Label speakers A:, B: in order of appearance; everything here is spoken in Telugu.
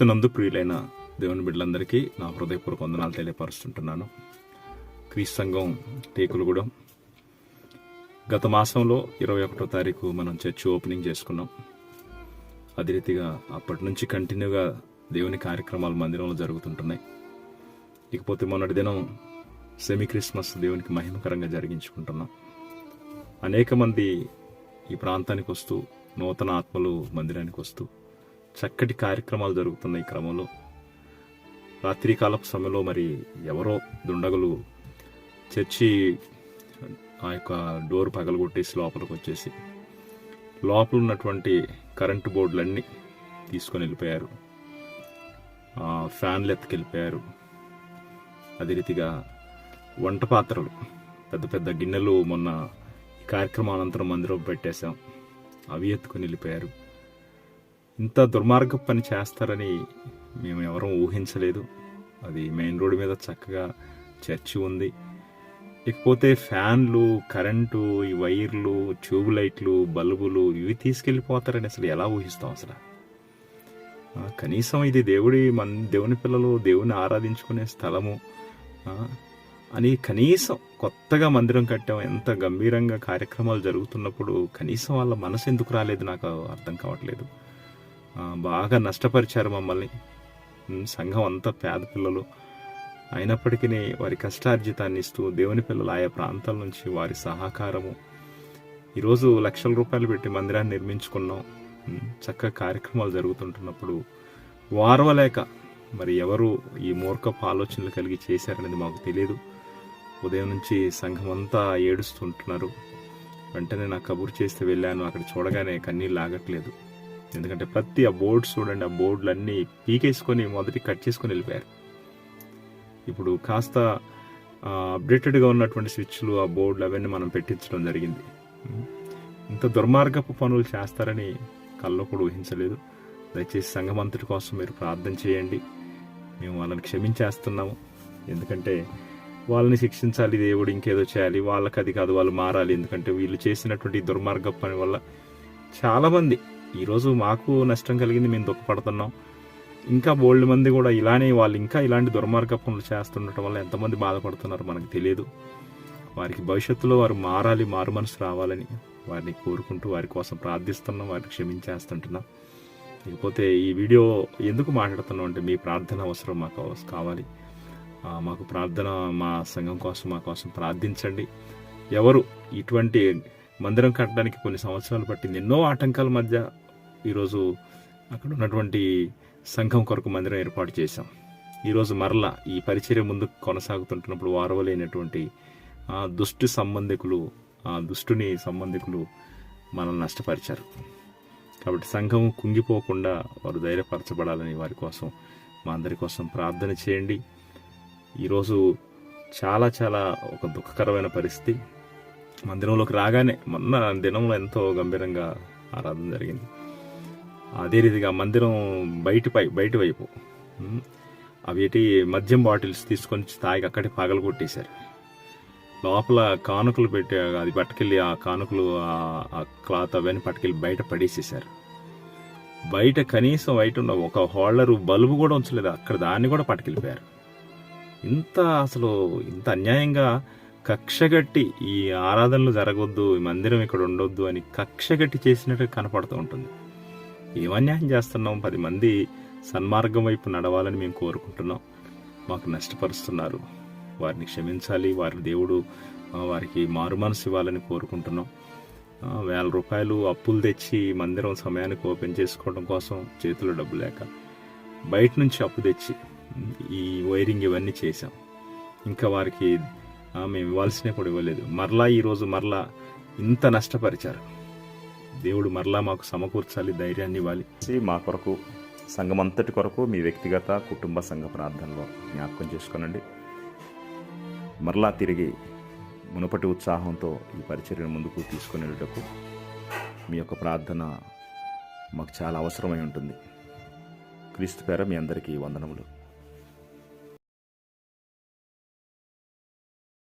A: క్రీస్తునందు ప్రియులైన దేవుని బిడ్డలందరికీ నా హృదయపూర్వక వందనాలు తెలియపరుస్తుంటున్నాను. క్రీస్తు సంఘం టేకులగూడెం. గత మాసంలో ఇరవై ఒకటో తారీఖు మనం చర్చి ఓపెనింగ్ చేసుకున్నాం. అదే రీతిగా అప్పటి నుంచి కంటిన్యూగా దేవుని కార్యక్రమాలు మందిరంలో జరుగుతుంటున్నాయి. ఇకపోతే మొన్నటి దినం సెమీ క్రిస్మస్ దేవునికి మహిమకరంగా జరిగించుకుంటున్నాం. అనేక మంది ఈ ప్రాంతానికి వస్తూ నూతన ఆత్మలు మందిరానికి వస్తూ చక్కటి కార్యక్రమాలు జరుగుతున్న ఈ క్రమంలో. రాత్రికాలపు సమయంలో మరి ఎవరో దుండగులు చర్చి ఆ యొక్క డోర్ పగలగొట్టేసి లోపలికి వచ్చేసి లోపల ఉన్నటువంటి కరెంటు బోర్డులన్నీ తీసుకొని వెళ్ళిపోయారు. ఫ్యాన్లు ఎత్తుకెళ్ళిపోయారు. అదే రీతిగా వంట పాత్రలు పెద్ద పెద్ద గిన్నెలు మొన్న కార్యక్రమానంతరం కార్యక్రమం అనంతరం మందిరం పెట్టేశాం. అవి ఎత్తుకొని వెళ్ళిపోయారు. ఇంత దుర్మార్గ పని చేస్తారని మేము ఎవరూ ఊహించలేదు. అది మెయిన్ రోడ్ మీద చక్కగా చర్చి ఉంది. ఇకపోతే ఫ్యాన్లు కరెంటు ఈ వైర్లు ట్యూబ్ లైట్లు బల్బులు ఇవి తీసుకెళ్ళిపోతారని అసలు ఎలా ఊహిస్తాం అసలు? కనీసం ఇది దేవుడి మన దేవుని పిల్లలు దేవుని ఆరాధించుకునే స్థలము అని కనీసం కొత్తగా మందిరం కట్టాం ఎంత గంభీరంగా కార్యక్రమాలు జరుగుతున్నప్పుడు కనీసం వాళ్ళ మనసు ఎందుకు రాలేదు నాకు అర్థం కావట్లేదు. బాగా నష్టపరిచారు మమ్మల్ని. సంఘం అంతా పేద పిల్లలు. అయినప్పటికీ వారి కష్టార్జితాన్ని ఇస్తూ దేవుని పిల్లలు ఆయా ప్రాంతాల నుంచి వారి సహకారము. ఈరోజు లక్షల రూపాయలు పెట్టి మందిరాన్ని నిర్మించుకున్నాం. చక్కగా కార్యక్రమాలు జరుగుతుంటున్నప్పుడు వారవలేక మరి ఎవరు ఈ మూర్ఖపు ఆలోచనలు కలిగి చేశారనేది మాకు తెలియదు ఉదయం నుంచి సంఘం అంతా ఏడుస్తుంటున్నారు. వెంటనే నాకు కబురు చేస్తే వెళ్ళాను. అక్కడ చూడగానే కన్నీళ్ళు ఆగట్లేదు. ఎందుకంటే ప్రతి ఆ బోర్డ్స్ చూడండి ఆ బోర్డులన్నీ పీకేసుకొని మొదటి కట్ చేసుకొని వెళ్ళిపోయారు. ఇప్పుడు కాస్త అప్డేటెడ్గా ఉన్నటువంటి స్విచ్లు ఆ బోర్డులు అవన్నీ మనం పెట్టించడం జరిగింది. ఇంత దుర్మార్గపు పనులు చేస్తారని కల్లో కూడా ఊహించలేదు. దయచేసి సంఘమంతటి కోసం మీరు ప్రార్థన చేయండి. మేము వాళ్ళని క్షమించేస్తున్నాము. ఎందుకంటే వాళ్ళని శిక్షించాలి దేవుడు ఇంకేదో చేయాలి వాళ్ళకి అది కాదు వాళ్ళు మారాలి. ఎందుకంటే వీళ్ళు చేసినటువంటి దుర్మార్గ పని వల్ల చాలామంది ఈరోజు మాకు నష్టం కలిగింది మేము దుఃఖపడుతున్నాం. ఇంకా బోల్డ్ మంది కూడా ఇలానే వాళ్ళు ఇంకా ఇలాంటి దుర్మార్గ పనులు చేస్తుండటం వల్ల ఎంతమంది బాధపడుతున్నారో మనకు తెలియదు. వారికి భవిష్యత్తులో వారు మారాలి మారు మనసు రావాలని వారిని కోరుకుంటూ వారి కోసం ప్రార్థిస్తున్నాం వారిని క్షమించేస్తుంటున్నాం. ఇకపోతే ఈ వీడియో ఎందుకు మాట్లాడుతున్నాం అంటే మీ ప్రార్థన అవసరం మాకు కావాలి. మాకు ప్రార్థన మా సంఘం కోసం మా కోసం ప్రార్థించండి. ఎవరు ఇటువంటి మందిరం కట్టడానికి కొన్ని సంవత్సరాలు పట్టింది. ఎన్నో ఆటంకాల మధ్య ఈరోజు అక్కడ ఉన్నటువంటి సంఘం కొరకు మందిరం ఏర్పాటు చేశాం. ఈరోజు మరలా ఈ పరిచర్య ముందు కొనసాగుతుంటున్నప్పుడు వారవలేనటువంటి ఆ దుష్టు సంబంధికులు ఆ దుష్టుని సంబంధికులు మనల్ని నష్టపరిచారు. కాబట్టి సంఘం కుంగిపోకుండా వారు ధైర్యపరచబడాలని వారి కోసం మా అందరి కోసం ప్రార్థన చేయండి. ఈరోజు చాలా చాలా ఒక దుఃఖకరమైన పరిస్థితి. మందిరంలోకి రాగానే మొన్న దినంలో ఎంతో గంభీరంగా ఆరాధన జరిగింది. అదే రీతిగా మందిరం బయటపై బయట వైపు. అవి మద్యం బాటిల్స్ తీసుకొని తాగి అక్కడే పగలు కొట్టేశారు లోపల కానుకలు పెట్టి అది పట్టుకెళ్ళి ఆ కానుకలు ఆ- ఆ క్లాత్ అవన్నీ పట్టుకెళ్ళి బయట పడేసేసారు బయట కనీసం బయట ఉన్న ఒక హోల్డర్ బల్బు కూడా ఉంచలేదు. అక్కడ దాన్ని కూడా పట్టుకెళ్ళిపోయారు. ఇంత అసలు ఇంత అన్యాయంగా కక్షగట్టి ఈ ఆరాధనలు జరగొద్దు ఈ మందిరం ఇక్కడ ఉండొద్దు అని కక్షగట్టి చేసినట్టు కనపడుతూ ఉంటుంది. ఏమన్యాయం చేస్తున్నాం? పది మంది సన్మార్గం వైపు నడవాలని మేము కోరుకుంటున్నాం. మాకు నష్టపరుస్తున్నారు. వారిని క్షమించాలి. వారి దేవుడు వారికి మారు మనసు ఇవ్వాలని కోరుకుంటున్నాం. వేల రూపాయలు అప్పులు తెచ్చి మందిరం సమయానికి ఓపెన్ చేసుకోవడం కోసం చేతిలో డబ్బు లేక బయట నుంచి అప్పు తెచ్చి ఈ వైరింగ్ ఇవన్నీ చేశాం. ఇంకా వారికి మేము ఇవ్వాల్సినప్పుడు కూడా ఇవ్వలేదు. మరలా ఈరోజు మరలా ఇంత నష్టపరిచారు. దేవుడు మరలా మాకు సమకూర్చాలి ధైర్యాన్ని ఇవ్వాలి. మా కొరకు సంఘం అంతటి కొరకు మీ వ్యక్తిగత కుటుంబ సంఘ ప్రార్థనలో జ్ఞాపకం చేసుకోనండి. మరలా తిరిగి మునుపటి ఉత్సాహంతో ఈ పరిచర్యను ముందుకు తీసుకుని మీ యొక్క ప్రార్థన మాకు చాలా అవసరమై ఉంటుంది. క్రీస్తు పేర మీ అందరికీ వందనములు.